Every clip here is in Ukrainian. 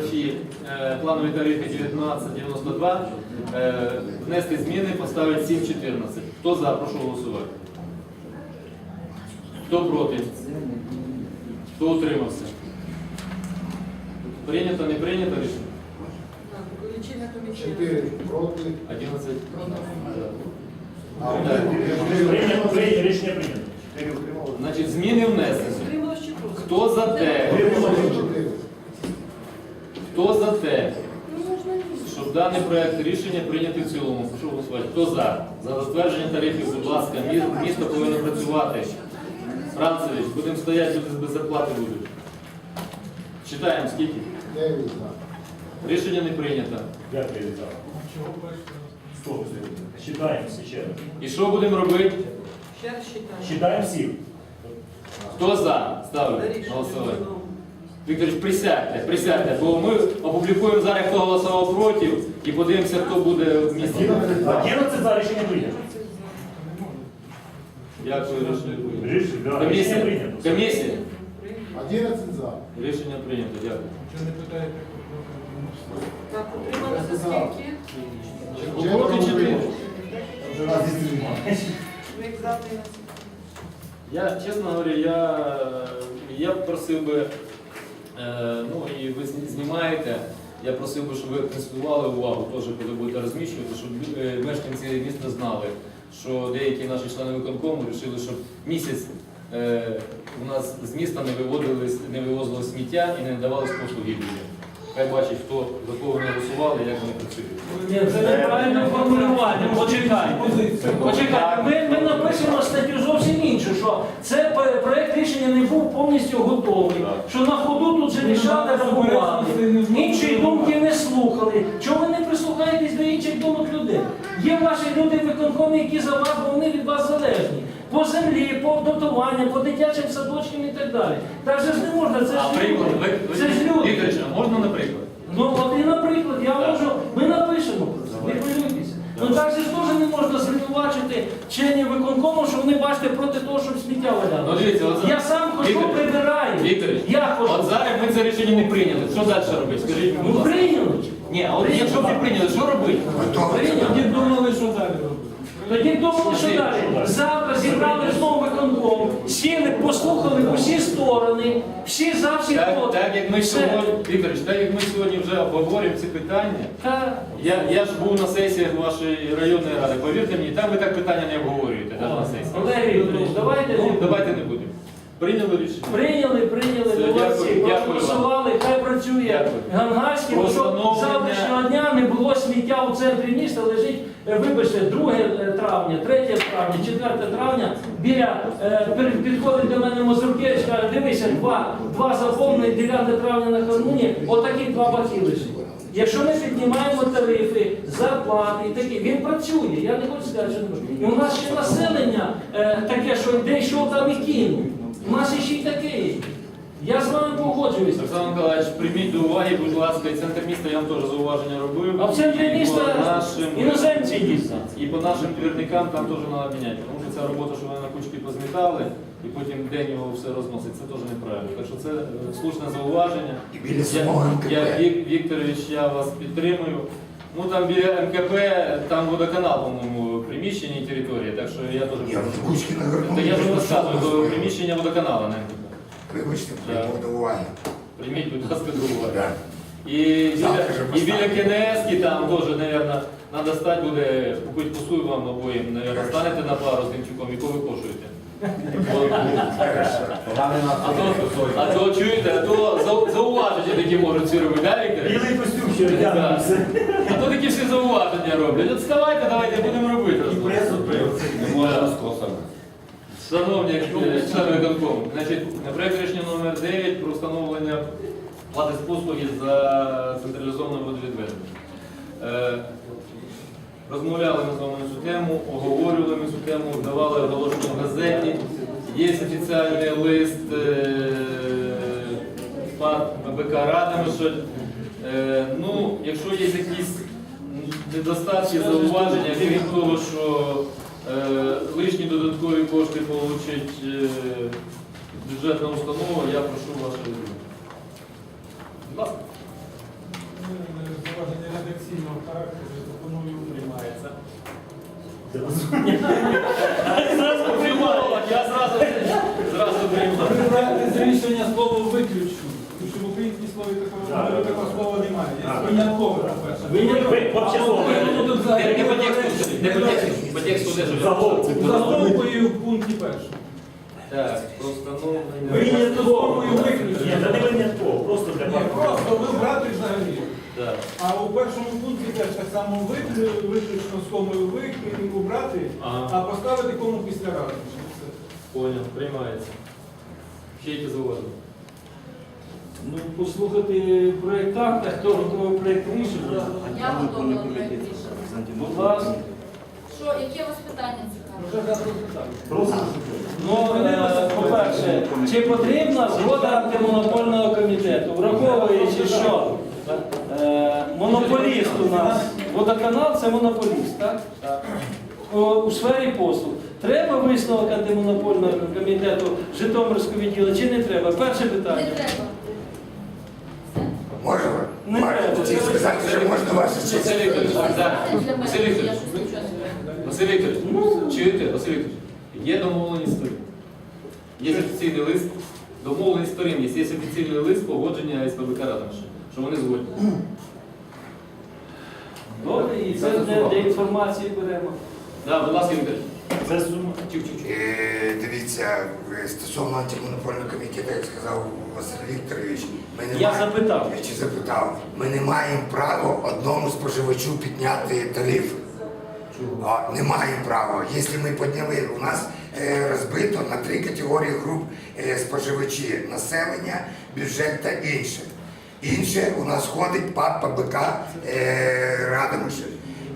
Е, планові тарифи 1992 е, внести зміни, поставити 7.14. Хто за, прошу голосувати. Хто проти? Хто утримався? Прийнято, не прийнято рішення? Так, Лічильна 4 проти. 11. А, Прийнято, прийнято, рішення прийнято. Значить, зміни проти? Хто за те? Хто за те, щоб даний проект рішення прийняти в цілому? Прошу голосувати. Хто за? За затвердження тарифів, будь ласка, місто повинно працювати. Францевич, будемо стояти, люди без зарплати будуть. Читаємо скільки? Рішення не прийнято. Дякую за. Стоп. Считаємо всі ще раз. І що будемо робити? Ще раз читаю. Считаємо всіх. Хто за? Ставлю голосування. Вікторович, присядьте, присядьте, бо ми опублікуємо зараз, хто голосував проти, і подивимося, хто буде в місті. 11 за рішення прийнято. Дякую, рішення прийнято. Рішення, да, рішення Комісія? прийнято. Комісія? Одинадцять за. Рішення прийнято, дякую. Так, утрималося скільки? Ну, проти чотири. Ви як за 11. Я, чесно говоря, я, я б просив би, ну і ви знімаєте, я просив би, щоб ви акцентували увагу, теж коли будете розміщувати, щоб е, мешканці міста знали, що деякі наші члени виконкому вирішили, щоб місяць е, у нас з міста не виводились, не вивозило сміття і не надавалось послуги людям. Хай бачить, хто за кого не голосували, як вони працюють. Ні, це неправильне формулювання. Почекайте. Почекайте. Ми, ми напишемо статтю зовсім іншу, що це п- проект рішення не був повністю готовий. Що на ходу тут же рішали, рахували. Інші думки не слухали. Чому ви не прислухаєтесь до інших думок людей? Є ваші люди виконкомі, які за вас, бо вони від вас залежні. По землі, по дотуванню, по дитячим садочкам і так далі. Так же ж не можна, це ж А приклад, люди. ви, ви, Це ж люди. А можна наприклад? Ну от і наприклад, я можу, ми напишемо про це, не хвилюйтеся. Ну так же ж теж не можна звинувачити членів виконкому, що вони бачите проти того, щоб сміття Ну валяло. дивіться, от за- Я сам хожу, прибираю. Вікторович, Я хожу. от зараз ми це рішення не прийняли. Що далі робити? Скажіть, Ну будь ласка. прийняли. Ні, а от якщо б не прийняли, що робити? Тоді думали, що далі робити. Тоді думали, що далі. Завтра зібрали знову виконком, сіли, послухали усі сторони, всі за всі Так, проти. так як ми Все. сьогодні, Вікторич, так як ми сьогодні вже обговорюємо ці питання, Та, я, я ж був на сесіях вашої районної ради, повірте мені, там ви так питання не обговорюєте, навіть на сесії. Олег Вікторович, давайте. Ну, давайте не будемо. Прийняли рішення. Прийняли, прийняли, Все, молодці, дякую, дякую проголосували, хай працює Дякую. Про щоб встановлення- завтрашнього дня не було сміття у центрі міста, лежить, е, вибачте, 2 травня, 3 травня, 4 травня, біля, е, пер- підходить до мене Мазуркевич, каже, дивися, два, два заповнені 9 травня на Хармоні, отакі два баки лежить. Якщо ми піднімаємо тарифи, зарплати і такі, він працює, я не хочу сказати, що не працює. І у нас ще населення е, таке, що де йшов там і кинув. У нас ще й таке є. Я з вами погоджуюся. Олександр Миколаївич, прийміть до уваги, будь ласка, і центр міста я вам теж зауваження робив. А в центрі І по міста нашим- іноземці їздять. І по нашим двірникам там теж треба міняти, тому що ця робота, що вони на кучки позмітали, і потім день його все розносить, це теж неправильно. Так що це е, слушне зауваження. І біля Я, я Вік- Вікторович, я вас підтримую. Ну там біля МКП, там водоканал, по-моєму, приміщення і територія, так що я теж. Я в кучки навернув. Та я ж розказую до приміщення водоканалу на МКП. Вибачте, Да. прибудування. Прийміть, будь ласка, другого. Да. І біля, Завтра же і біля поставимо. КНС там теж, мабуть, треба стати буде, купити посуд вам обоїм, мабуть, станете на пару з Демчуком, і повикошуєте. А то, а то чуєте, а то за- зауваження такі можуть всі робити, да, Віктор? Білий костюм ще одягнувся. А то такі всі зауваження роблять. От вставайте, давайте будемо робити. Шановні е, члени виконкому, значить, на проект рішення номер 9 про встановлення плати з послуги за централізоване водовідведення. Е, Розмовляли ми з вами на цю тему, оговорювали ми цю тему, давали оголошення в газеті. Є офіційний лист е, ПАД ББК Радомишль. Е, Ну, якщо є якісь недостатки, зауваження, крім того, що е, лишні додаткові кошти получить бюджетна установа, я прошу вашої. Ласка. офіційного характеру, пропоную Приймається. Зразу приймала. Я зразу, зразу приймав. з рішення слово виключно. Тому що в українській слові такого, слова немає. Є виняткове, по-перше. Ви по тексту. Заголовкою в пункті першому. Так, просто ну... Не винятково, просто для просто вибрати взагалі. А у першому пункті теж так само виклю- виключно з комою вик- убрати, Ага. а поставити кому після. Все. Понял, приймається. Ще які зауваження? Ну, послухати проєктанта, хто готовий проєкт рішення. Я готова на проект рішення. Будь ласка. Що, які у вас питання. Просто Ну, е, по-перше, чи потрібна згода антимонопольного комітету, враховуючи, що монополіст у нас, водоканал це монополіст, так? У, у сфері послуг. Треба висновок антимонопольного комітету Житомирського відділу чи не треба? Перше Не питання. треба. Все? Не треба. хотів сказати, що можна честь. Василь Вікторович, да. Василь Вікторович. Василь Вікторович, чуєте, Василь Вікторович, є домовленість сторін. Є офіційний лист, домовленість сторін, є, є офіційний лист погодження СПБК Радомиша, що вони згодні. Добре, і це для, для інформації беремо. Да, будь ласка, Вікторович. це сума. Чук-чук-чук. Е, Дивіться, е, стосовно антимонопольного комітету, як сказав Василь Вікторович, ми не Я маємо- запитав. Я чи запитав, ми не маємо права одному споживачу підняти тарифи. А, не маємо права. Якщо ми підняли, у нас е, розбито на три категорії груп е, споживачі населення, бюджет та інше. Інше у нас ходить ПАП ПБК е, Радомишль.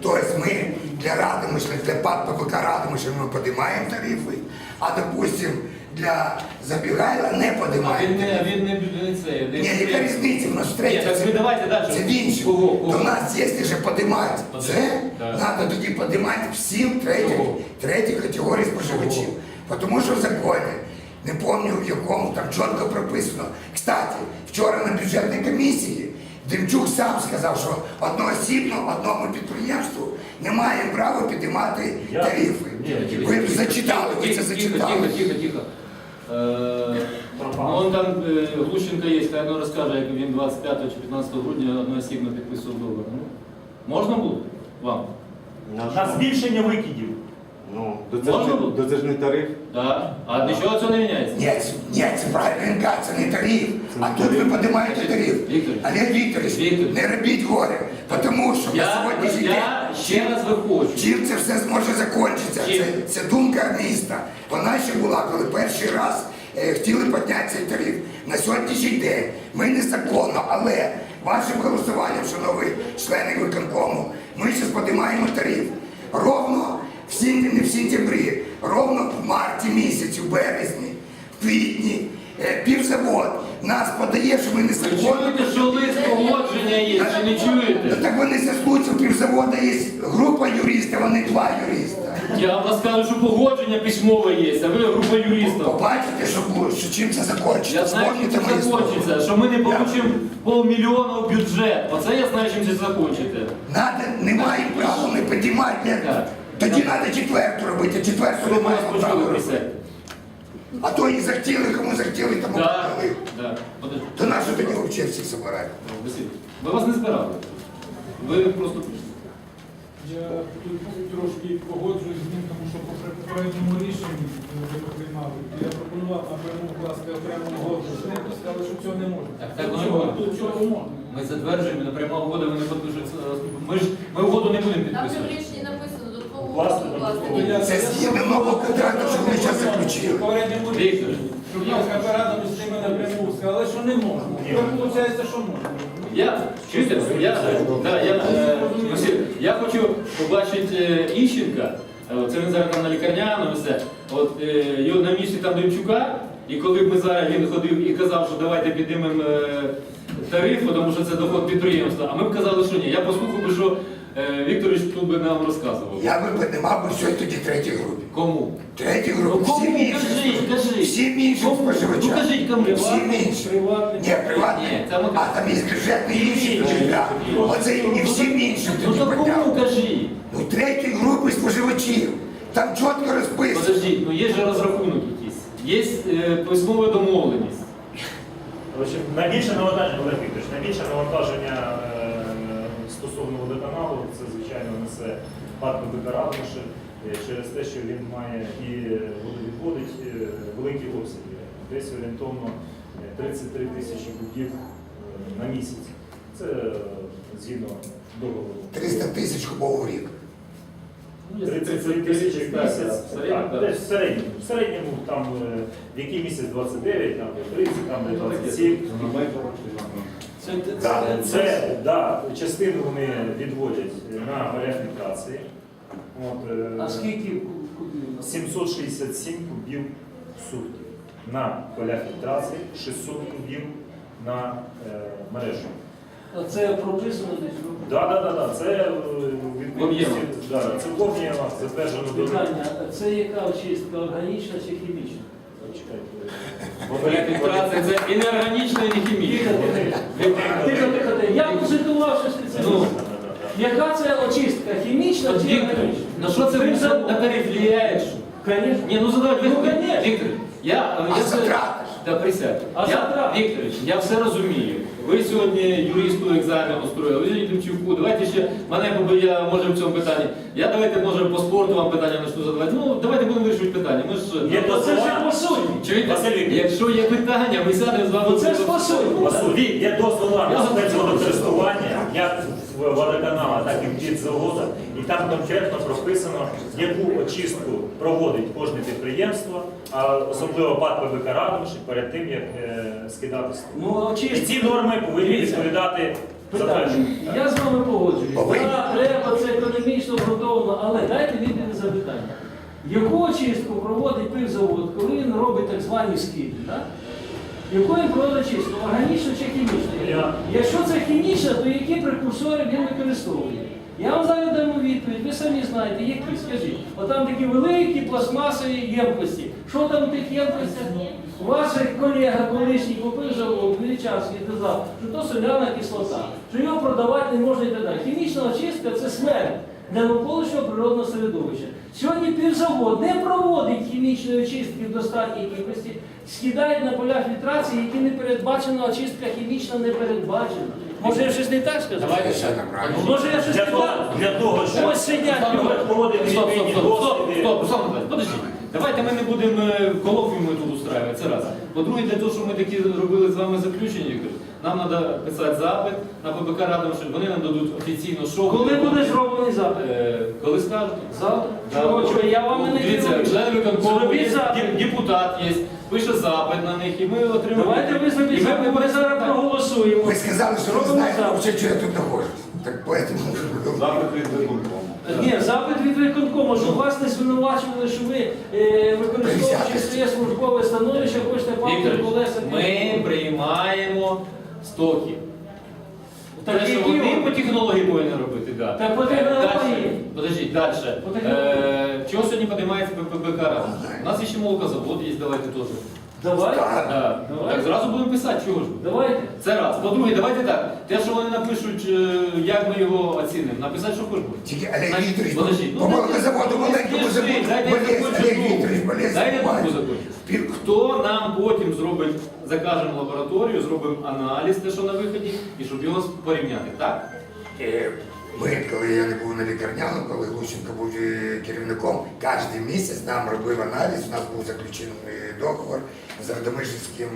Тобто ми для Радомишля, для ПАП ПБК Радомишль ми підіймаємо тарифи, а допустим для Забігайла не А підіймаємо. він не, він не, не це. Ні, яка різниця? У нас Ні, третя. так ви давайте далі. Це в іншому. Кого? Кого? До нас, якщо вже підіймати це, Так. треба тоді підіймати всім третіх, Кого? третіх категорій споживачів. Тому що в законі, не пам'ятаю в якому там чітко прописано. Кстати, вчора на бюджетній комісії Демчук сам сказав, що одноосібно одному підприємству не має права підіймати Я- тарифи. Ні, Ви зачитали, ви це Тихо, зачитали. Тихо, тихо, тихо. Е, Ну, он там е, Глущенко є, хай воно розкаже, як він 25 чи 15 грудня одноосібно підписував договор. Ну, можна було вам? На збільшення викидів. Ну, то це, ж не, було? то це ж не тариф. Так. А нічого цього не міняється? Ні, це- ні, це правильно це не тариф. А тут ви тариф. підіймаєте тариф. Віктор. Олег Вікторович, Віктор. не робіть горе, тому що на Я, сьогоднішній день я ще раз виходжу. чим це все зможе закінчитися. Чим? Це, це думка міста. Вона ще була, коли перший раз е, хотіли підняти цей тариф. На сьогоднішній день ми незаконно, але вашим голосуванням, шановні члени виконкому, ми зараз підіймаємо тариф. Ровно не в сентябрі, ровно в марті місяці, в березні, в квітні. е, Півзавод нас подає, що ми Ви незаконно. чуєте, що лист погодження є, чи не чуєте? так вони сослуються, у півзавода є група юристів, вони два юриста. Я вам розкажу, що погодження письмове є, а ви група юристів. Побачите, що, буде, що чим це закінчиться. Я знаю, чим це закінчиться, що ми не получимо полмільйона в бюджет. Оце я знаю, чим це закінчите. Надо, немає права не підіймати. Тоді треба четверту робити, а четверту ми немає почули робити. А то і захотіли, кому захотіли, тому Так, подали. так. Подожди. То нащо тоді взагалі всіх збирати? Василь, ми вас не збирали. Ви просто прийшли. Я тут трошки погоджуюсь з ним, тому що по попередньому рішенні е, ви приймали. Я пропонував напряму вкласти окрему угоду то сказали, що цього не можна. Так, так воно і буде. Тут цього можна. Ми затверджуємо, напряма угода, вони підпишуть. е, Ми ж ми угоду не будемо Там в підписувати. рішенні написано Власне. Це згідно нового контракту, що вони зараз заключили. Попередньому Віктор. Щоб нас кооператами з ними напряму сказали, що не можна. Тепер виходить, що можна. я, чуєте, я, да, я, е, Василь, я хочу побачити е, Іщенка, Е, це він зараз там на лікарняному все. От е, його на місці там Демчука, і коли б ми зараз він ходив і казав, що давайте піднімемо е, тариф, тому що це доход підприємства, а ми б казали, що ні. Я послухав би, що Вікторович тут би нам розказував. Я би піднімав би все тоді третій групі. Кому? Третій Ну, групі, всім кому? іншим. Кажіть, кажіть. Всім іншим Кому? Ну, споживачам. кажіть кому. Всім іншим. Приватний. Ні, приватний. Ні, це ми- А там є бюджетний інші да. Оце і всім іншим Ну тоді то кому підняв. кажіть? Ну, третій групи споживачів. Там чітко розписано. Подождіть, ну є ж розрахунок якийсь. Є е, письмова домовленість. Найбільше навантаження, Олег Вікторович, найбільше навантаження е, стосовно водоканалу, це, звичайно, несе ПАД БК е, через те, що він має і водовідводить е, великі обсяги. Десь орієнтовно е, 33 тисячі кубів е, на місяць. Це е, згідно договору. 300 тисяч кубов у рік. Ну, 33 тисячі в місяць. В середньому, Так, так. десь в середньому. В середньому там е, в який місяць 29, там де 30, там де 27. Це, це, Да, це, Це да, частину вони відводять на варіант фільтрації. От, е, А скільки кубів? 767 кубів в сутки на поля фільтрації, 600 кубів на е, мережу. А Це прописано десь? ну? Да, да, да, да. Це е, відповідності, Об'ємах. да, це в об'ємах затверджено до Питання, а це яка очистка, органічна чи хімічна? Фільтрація це і не органічна, і не хімічна. Тихо, тихо, тихо. Я консультувався Ну, спеціалістом. Яка це очистка, хімічна чи органічна? на що це ви Це на тариф влияє? Конечно. Ні, ну задай, Ну, Віктор. Віктор, я, А я присядь. А я, затрати? Вікторович, я все розумію. Ви сьогодні юристу екзамен устроїли, ви Демчуку, давайте ще, мене бо я може в цьому питанні. Я давайте може по спорту вам питання почну задавати. Ну, давайте будемо вирішувати питання. Ми ж Є то Це ж по суті. Чуєте? Василь Вікторович. Якщо є питання, ми сядемо з вами. Ну, це ж по суті. Є дозвола Я на спецводокористування, в водоканала, так і в дідзавода. І там конкретно прописано, яку очистку проводить кожне підприємство, а особливо ПАД ПБК «Радомишль» перед тим, як е, скидати. Ну, І очистка. ці норми повинні Дивіться. відповідати Питання. затвердженню. Я з вами погоджуюсь. Повинні. Так, треба, це економічно обґрунтовано, але дайте відповідь на запитання. Яку очистку проводить пивзавод, коли він робить так звані скиди? Так? Яку він проводить очистку? Органічну чи хімічну? Я- Якщо це хімічна, то які прекурсори він використовує? Я вам зараз дам відповідь, ви самі знаєте, які, скажіть. Отам такі великі пластмасові ємкості. Що там в тих ємкостях? Ваш колега колишній купив Величанський казав, що то соляна кислота, що його продавати не можна і так далі. Хімічна очистка це смерть для навколишнього природного середовища. Сьогодні півзавод не проводить хімічної очистки в достатній кількості, скидають на поля фільтрації, які не передбачена, очистка хімічна не передбачена. Може я щось не так сказав? Давайте Все нормально. Може я щось Для не того, так? для того, щоб Ось сидять Стоп, люди. проводити Стоп, стоп, відповідні стоп, стоп, досліди. стоп, Руслан Миколаївич. Давайте ми не будемо е, колоквіуми тут устраювати, це раз. По-друге, для того, щоб ми такі робили з вами заключення, Ігор, нам треба писати запит на ПБК Радом, щоб вони нам дадуть офіційно, що Коли буде зроблений запит? Е, Коли скажуть? Завтра? Да, Чого, чого? Я вам не Дивіться, Зробіть запит. деп- депутат є, пише запит на них, і ми отримаємо. Давайте ви зробіть І ми ми зараз проголосуємо. Ви сказали, що ви Робимо знаєте, запит. взагалі, що я тут нахожусь. Так поэтому... Запит від виконкому. Ні, запит від виконкому, щоб вас не звинувачували, що ви е, використовуючи своє службове становище, хочете палки в колеса. ми приймаємо стоки. Так що вони по технології повинні робити, да. Так по технології. Подождіть, далі. Е, чого сьогодні піднімається ППБК Рада? У нас ще молокозавод є, давайте теж. Давай. Так. Да. Давай. Так зразу будемо писати, чого ж. Давайте. Це раз. По-друге, давайте так. Те, що вони напишуть, е, як ми його оцінимо, написати, що хочеш. Тільки Олег Вікторович, подождіть, ну, по дайте- молокозаводу маленькому Скажи, заводу дайте я болезнь, закончу Олег думку. Вікторович, болезнь Дайте я буває. думку закончу. Хто нам потім зробить, закажемо лабораторію, зробимо аналіз, те, що на виході, і щоб його порівняти, так? Е, Ми, коли я не був на лікарняному, коли Лущенко був е, керівником, кожен місяць нам робив аналіз, у нас був заключений договор з Радомишльським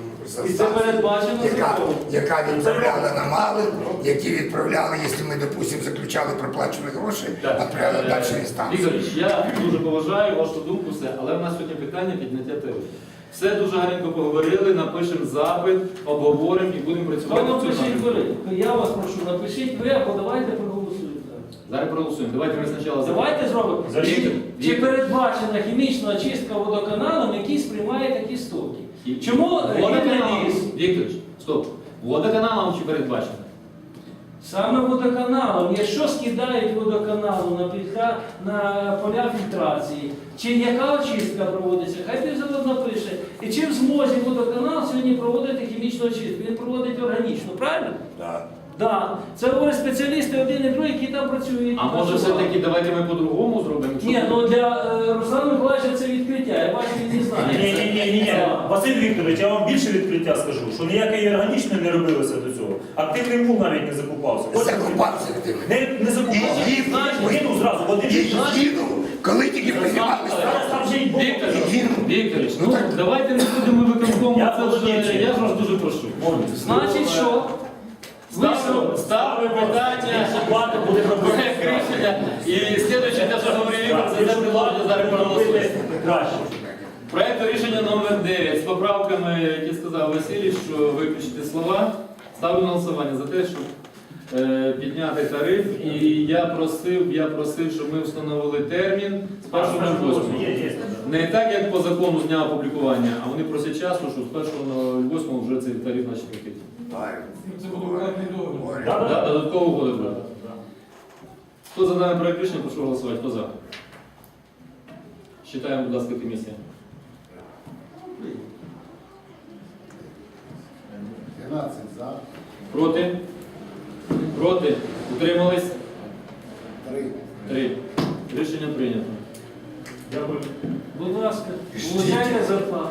І яка, яка відправляла на мали, які відправляли, якщо ми, допустимо, заключали проплачені гроші, відправляли Е, далі в інстанцію. Вікторович, я дуже поважаю вашу думку, все, але в нас сьогодні питання підняття тарифів. Все дуже гарненько поговорили, напишемо запит, обговоримо і будемо працювати. в цьому напишіть ви. Я вас прошу, напишіть ви, або давайте проголосуємо. Зараз проголосуємо. Давайте ми спочатку Давайте зробимо. За Чи, чи передбачена хімічна очистка водоканалом, який сприймає такі стоки? Чому Водоканалом, ліс? Стоп. Водоканалом чи передбачено? Саме водоканалом. Якщо скидають водоканалу на пілька, на поля фільтрації, чи яка очистка проводиться, хай ти напише. І чи в змозі водоканал сьогодні проводити хімічну очистку? Він проводить органічну, правильно? Да. Да. Це говорять спеціалісти один і другий, які там працюють. А може все-таки давайте ми по-другому зробимо? Ні, ну для е, Руслана Миколаївича це відкриття. Я бачу, він не знає. Ні, ні, ні, ні, ні. Василь Вікторович, я вам більше відкриття скажу, що ніякої органічної не робилося до цього. Активний мул навіть не закупався. Закупався тим. Не, не закупався. І гинув. Зразу, в один коли тільки приймалися. Вікторович, Ну, так- давайте не будемо виконкому, Я це вже, я ж вас дуже прошу. Значить, що? Ставимо, ставимо питання, Плата буде робити. проект рішення. І слідуюче, те, що говорив Віктор, це те, що зараз проголосуємо. краще. Проект рішення номер 9 з поправками, які сказав Василій, що виключити слова. Ставлю на голосування за те, щоб е, підняти тариф. І я просив, я просив, щоб ми встановили термін з 1.08. Є, є. Не так, як по закону з дня опублікування, а вони просять часу, щоб з 1.08 вже цей тариф почав платити. Це буде укладний договір. Да. додатково буде. Да. Хто за даний проект рішення, прошу голосувати. Хто за? Читаємо, будь ласка, комісія. 12 Проти? Проти? Утримались? 3. Три. Рішення прийнято. Дякую. Будь ласка, получайте зарплату.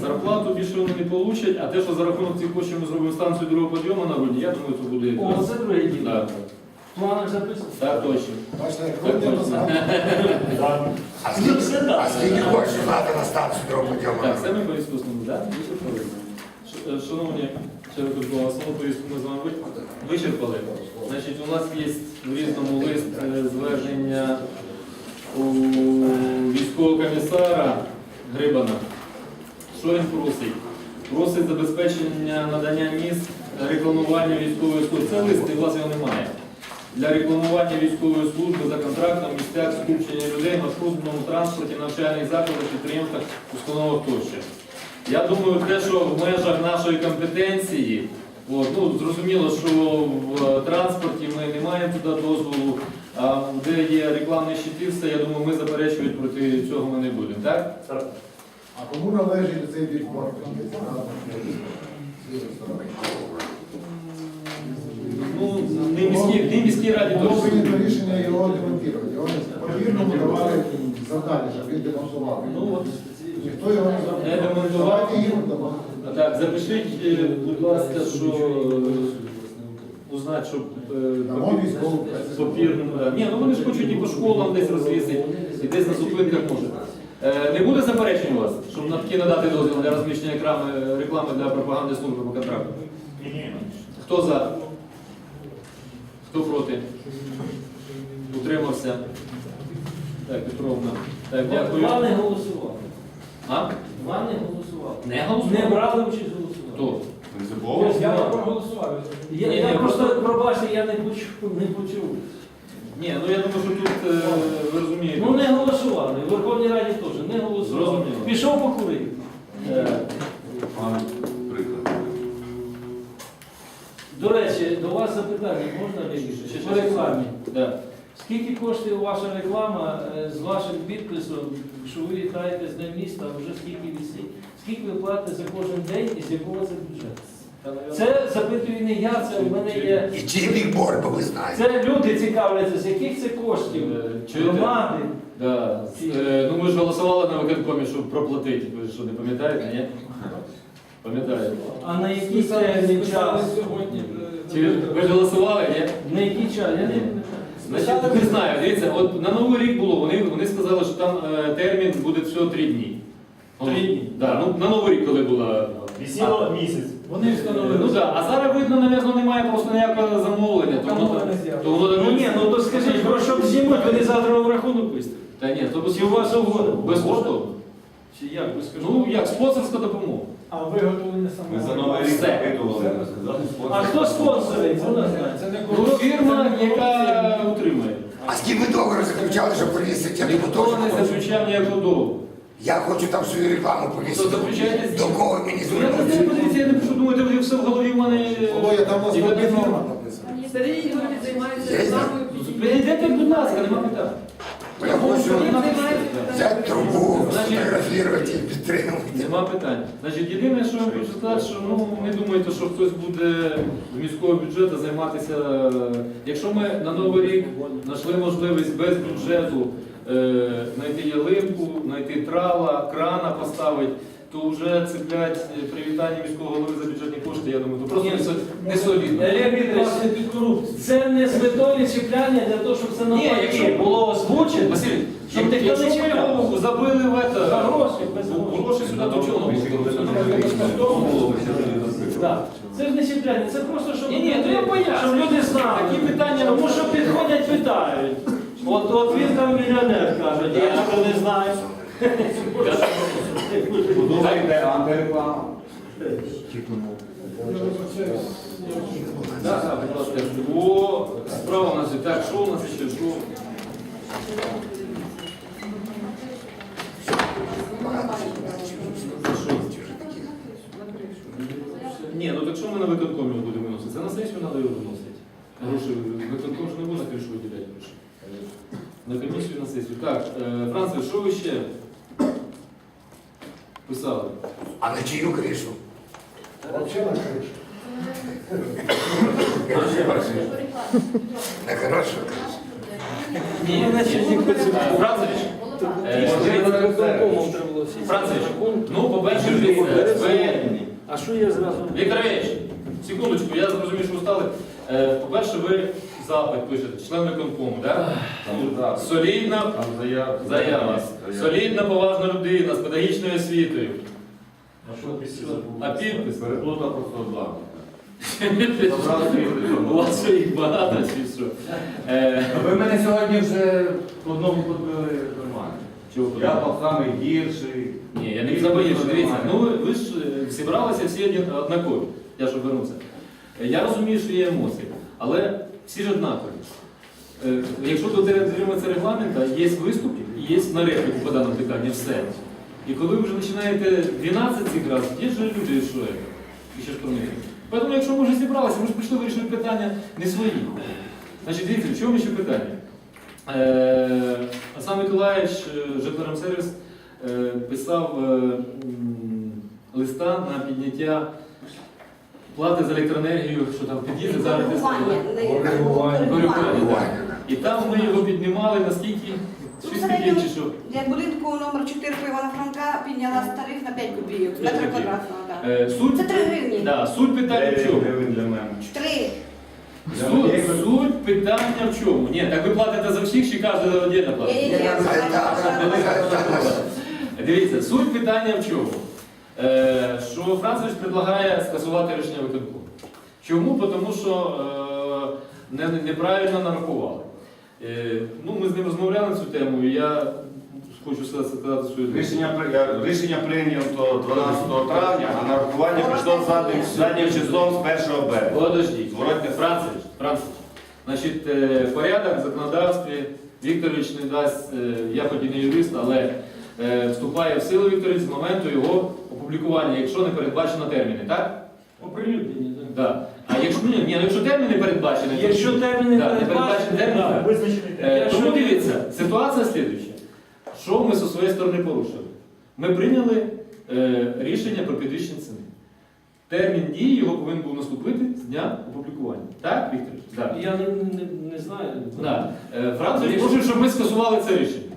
Зарплату більше вони не получать, а те, що за рахунок цих коштів ми зробимо станцію другого підйому на грудні, я думаю, це буде. О, це друге діло. Так, В планах записано. так точно. Бачите, як Так точно. А Ну, скільки, все так. а скільки коштів треба на станцію Так, дрободьома? це ми по іскусному, так? Вичерпали. Ш- е, Шановні члени виконкому, основну повістку ми з вами ви- вичерпали. Значить, у нас є в різному лист е, звернення у військового комісара Грибана. Що він просить? Просить забезпечення надання місць рекламування військової служби. Це лист, і вас його немає. Для рекламування військової служби за контрактом місцях скупчення людей, маршрутному транспорті, навчальних закладах, підприємствах, установах тощо. Я думаю, те, що в межах нашої компетенції, от, ну, зрозуміло, що в транспорті ми не маємо туди дозволу, а де є рекламні щити, все, я думаю, ми заперечувати проти цього ми не будемо, так? Так. А кому належить цей бікборд? Ну, не міській, не міській раді Було точно. прийнято рішення його демонтувати. Його повірному давали завдання, щоб він демонтував. Ну, от, Ніхто його не Не демонтував. Давайте їм дамо. Так, запишіть, е, будь ласка, що е, узнати, щоб е, папір. Ні, ну вони ж хочуть і по школам десь розвісити, і десь на зупинках може. Е, Не буде заперечень у вас, щоб на такі надати дозвіл для розміщення реклами, реклами для пропаганди служби по контракту? Хто за? Хто проти? Утримався. Так, Петровна. Так, дякую. Два не голосували. А? Два не голосували. Не Не брали участь голосувати. Хто? Принципово? Я проголосував. Я, Ні, я ні, просто, просто- пробачте, я не почув. Не почув. Ні, ну я думаю, що тут е, ви розумієте. Ну не голосували. В Верховній Раді теж не голосували. Зрозуміло. Пішов покурив. Е, Пан приклад. До речі, до вас запитання можна вирішити? Ще, ще, По ще. рекламі. да. Скільки коштує ваша реклама е, з вашим підписом, що ви вітаєте з Днем міста, а вже скільки висить? Скільки ви платите за кожен день і з якого це бюджет? Це запитую не я, це в мене є. І чий бікборд, бо ви знаєте. Це люди цікавляться, з яких це коштів? Е, чуєте? Громади. Да. Е, ну ми ж голосували на виконкомі, щоб проплатити. Ви що, не пам'ятаєте, ні? Пам'ятаєте. А на який термін час? сьогодні. Чи ви ж голосували, ні? На який час? Я не пам'ятаю. Значить, не знаю, дивіться, от на Новий рік було, вони, вони сказали, що там е, термін буде всього три дні. Три дні? Да, ну, на Новий рік, коли була. Вісіло місяць. Вони встановили. Ну так, а зараз видно, нав'язно, немає просто ніякого замовлення. Там Тому, воно не з'явиться. то воно Ну ні, ну то скажіть, про що знімуть, вони завтра в рахунок виставять. Та ні, то без Чи у вас угода? безкоштовно. Чи як ви скажете? Ну як, спонсорська допомога. А виготовлення Ми за самого. новий рік Все. запитували. А хто спонсори? Вона знає. Це не корупція, фірма, це не яка корупція. утримує. А з ким ви договор заключали, щоб повісити? Я Ніхто не заключав ніякого договору. Я хочу там свою рекламу То повісити. заключайте з До кого мені Я просто звернутися? позиція, я не пишу, думаєте, ви все в голові в мене. Володя, там у нас І одна ви- норма написана. Сергій рекламою Ну, підійдіть. Перейдете, будь ласка, нема питань. Я хочу взяти трубу, сфотографувати і підтримувати. Нема питань. Значить, єдине, що я хочу сказати, що ну не думайте, що хтось буде з міського бюджету займатися. е, Якщо ми на новий рік знайшли можливість без бюджету е, знайти ялинку, знайти трава, крана поставити, то вже цеплять е, привітання міського голови за бюджетні кошти, я думаю, то просто не со- не солідно. Олег Вікторович. Це не метою чіпляння для того, щоб це Ні, якщо було озвучено. Василь, Щоб ніхто не чіпляв. забили в это, За гроші, без ну, грошей. гроші сюди до чого? Так. Це ж не чіпляння, це просто щоб, Ні, ні, то я поясню. щоб люди знали. Такі питання Тому що підходять, питають. От, от він там мільйонер каже, я що не знаю. Подумайте, антиреклама. Справа у нас і так, що у нас ще, що? Що? Ні, ну так що ми на виконкомі будемо виносити? Це на сесію треба його виносити. Гроші, виконком ж не буде кришу виділяти гроші. На комісію на сесію. Так, е, Франція, що ви ще писали? А на чию кришу? На хорошу кришу. Ні, Францевич, е, Францевич, ну, по-перше, ви А що я зразу? Вікторович, секундочку, я зрозумів, що ви стали. Е, По-перше, ви запит пишете, член виконкому, так? так. Солідна Там заява. заява. Солідна, поважна людина з педагогічною освітою. А що після забув? А підпис? Переплутав просто два. У вас що їх багато чи що? Е, Ви мене сьогодні вже по одному подбили нормально. Я був самий гірший. Ні, я не забоюсь. Дивіться, ну ви, ви ж е, зібралися всі однакові. Я ж обернувся. Е, Я розумію, що є емоції, але всі ж однакові. Е, Якщо дотримується регламенту, є виступ є на репліку по даному питанню, все. І коли ви вже починаєте 12 цих разів, є ж люди, що це? І що ж про них. Тому якщо ми вже зібралися, ми ж прийшли вирішити питання не свої. Значить, дивіться, в чому ще питання? Е, Асан Миколаївич, е, е, писав листа на підняття плати за електроенергію, що там під'їзди зараз. десь-. І там ми його піднімали наскільки? Ну, 6 чи що? Для будинку номер 4 по Івана Франка піднялась тариф на 5 копійок. Метр квадратного. Е, Суть, Це 3 гривні. да, суть питання в чому? для мене. 3. Суть, суть питання в чому? Ні, так ви платите за всіх чи кожен отдельно платить? Дивіться, суть питання в чому? Е, що Францович предлагає скасувати рішення виконкому. Чому? Тому що е, не, неправильно нарахували. Е, ну, ми з ним розмовляли на цю тему, і я хочу сказати, свою думку. Рішення, при- рішення прийнято 12 травня, а нарахування пішло заднім, заднім числом з 1 березня. Подождіть, Францевич, Францевич. Значить, е, порядок в законодавстві Вікторович не дасть, е, я хоч і не юрист, але е, вступає в силу Вікторович з моменту його опублікування, якщо не передбачено терміни, так? Оприлюднені. так. Да. А якщо ні, ні, ну, якщо терміни передбачені, то- Якщо терміни Да, не передбачені, терміни, так. Визначений Е, термін. Тому дивіться, ситуація слідуюча. Що ми зі своєї сторони порушили? Ми прийняли е, рішення про підвищення ціни. Термін дії його повинен був наступити з дня опублікування. Так, Віктор? Так. Я не, не, не знаю. Да. Е, Францович просить, щоб ми скасували це рішення.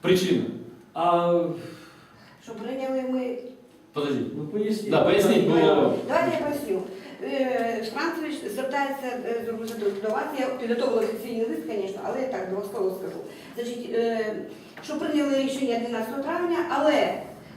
Причина. А Що прийняли ми. Подождіть. ну, поясніть. Да, поясніть, бо Давайте я поясню. Е, Францевич звертається е, до вас. Я підготовила офіційний лист, звісно, але я так двох слов скажу. Значить, е, що прийняли рішення 12 травня, але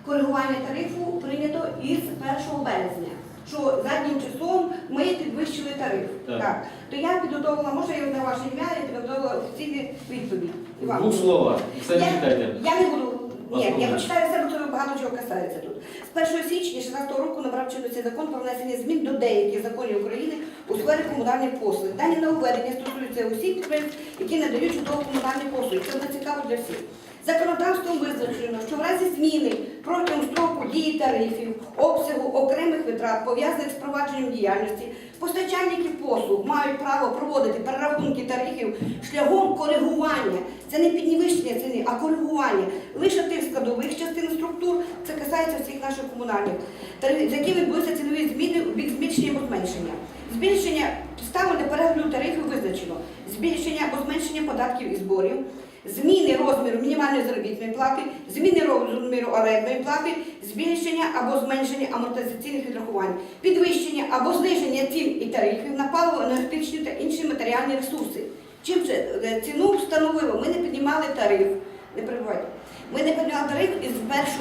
коригування тарифу прийнято із 1 березня. Що заднім числом ми підвищили тариф. Так. То я підготовила, може я на ваше ім'я, я підготовила офіційну відповідь. в Іван. двох словах. Все Я- читайте. Я не буду. Ні, Послухайте. я почитаю себе, то багато чого касається тут. З 1 січня 2016 року набрав чинності закон про внесення змін до деяких законів України у сфері комунальних послуг. Дані нововведення стосуються усіх підприємств, які надають житлово-комунальні послуги. Це буде цікаво для всіх. Законодавством визначено, що в разі зміни протягом строку дії тарифів, обсягу окремих витрат, пов'язаних з провадженням діяльності, постачальники послуг мають право проводити перерахунки тарифів шляхом коригування. Це не підвищення ціни, а коригування лише тих складових частин структур, це касається всіх наших комунальних, за які відбулися цінові зміни у бік збільшення або зменшення. Збільшення підстави для перегляду тарифів визначено, збільшення або зменшення податків і зборів, зміни розміру мінімальної заробітної плати, зміни розміру орендної плати, збільшення або зменшення амортизаційних відрахувань, підвищення або зниження цін і тарифів на паливо, енергетичні та інші матеріальні ресурси. Чим же е, ціну встановило? Ми не піднімали тариф. Не перебувайте. Ми не підняли тариф із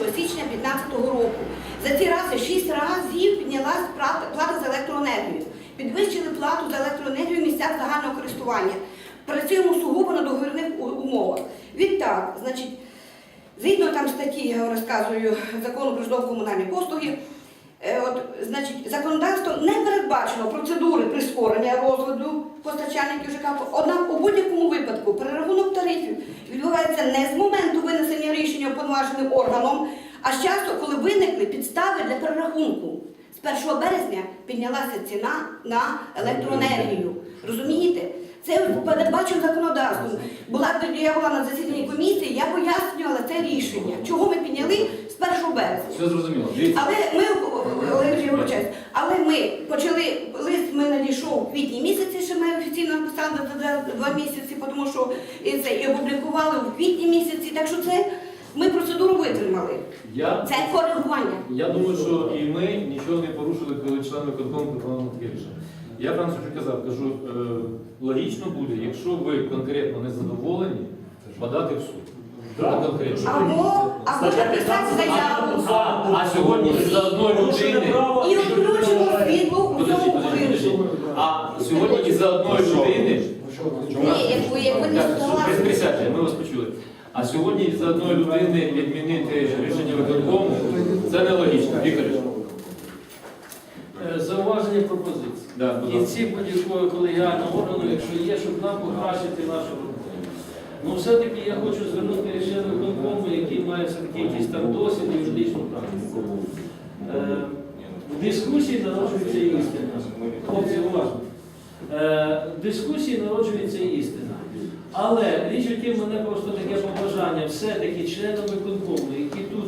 1 січня 2015 року. За ці рази 6 разів піднялась плата за електроенергію. Підвищили плату за електроенергію в місцях загального користування. Працюємо сугубо на договірних умовах. Відтак, значить, згідно там статті, я розказую, закону про житлово-комунальні послуги, е, от, значить, законодавство не передбачено процедури прискорення розгляду постачальників ЖК, однак у будь-якому випадку перерахунок тарифів відбувається не з моменту винесення рішення уповноваженим органом, а з часу, коли виникли підстави для перерахунку. З 1 березня піднялася ціна на електроенергію. Розумієте? Це передбачено законодавством. Була тоді я була на засіданні комісії, я пояснювала це рішення, чого ми підняли з 1 березня. Все зрозуміло. Дивіться. Але ми Олег але ми почали лист ми надійшов у квітні місяці, що ми офіційно написали за- два місяці, тому що це і опублікували у квітні місяці. Так що це ми процедуру витримали. Я Це коригування. Я думаю, що і ми нічого не порушили, коли члени виконкому виконали таке рішення. Я Францу вже казав, кажу, е, логічно буде, якщо ви конкретно не задоволені, подати в суд. Да. Конкретно. Або, або написати заяву. А, а сьогодні за одної людини. І включимо світло у цьому будинку. А сьогодні із за одної людини. Ні, не. Ми вас почули. А сьогодні за одної людини відмінити рішення виконкому, це нелогічно. Вікторович. Е, Зауваження пропозиції. Да, В кінці будь-якого колегіального органу, якщо є, щоб нам покращити нашу роботу. Ну, все-таки я хочу звернути ще до виконкому, який має все-таки якийсь там досвід і юридичну практику. Е, В дискусії народжується істина. Хлопці, уважно. Е, В дискусії народжується істина. Але річ у тім, мене просто таке побажання, все-таки членам виконкому, які тут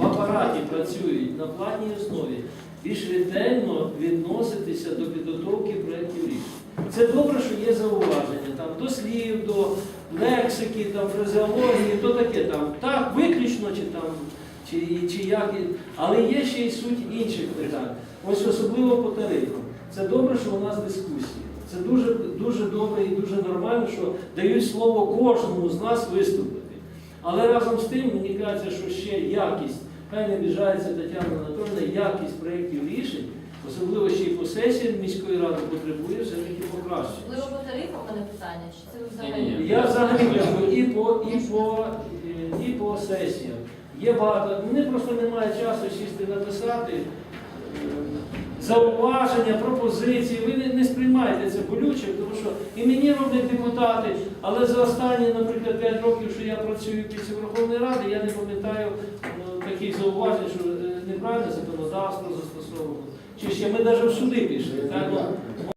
в апараті працюють на платній основі, більш ретельно відноситися до підготовки проєктів рішень. Це добре, що є зауваження там, до слів, до лексики, там, фразеології, то таке там. Так, виключно чи там, чи, чи як. Але є ще й суть інших питань. Ось особливо по тарифам. Це добре, що у нас дискусія. Це дуже, дуже добре і дуже нормально, що дають слово кожному з нас виступити. Але разом з тим, мені кажеться, що ще якість, хай не обіжається Тетяна Анатольовна, якість проєктів рішень, особливо ще й по сесії міської ради, потребує все-таки покращення. Можливо, по тарифам мене питання, чи це ви взагалі? Я взагалі кажу і по, і по, і по сесіям. Є багато, мені просто немає часу сісти написати е, зауваження, пропозиції. Ви не, не сприймайте це болюче, тому що і мені роблять депутати, але за останні, наприклад, 5 років, що я працюю після Верховної Ради, я не пам'ятаю е, таких зауважень, що неправильно законодавство застосовувало. Чи ще ми навіть в суди пішли. Так? Ну,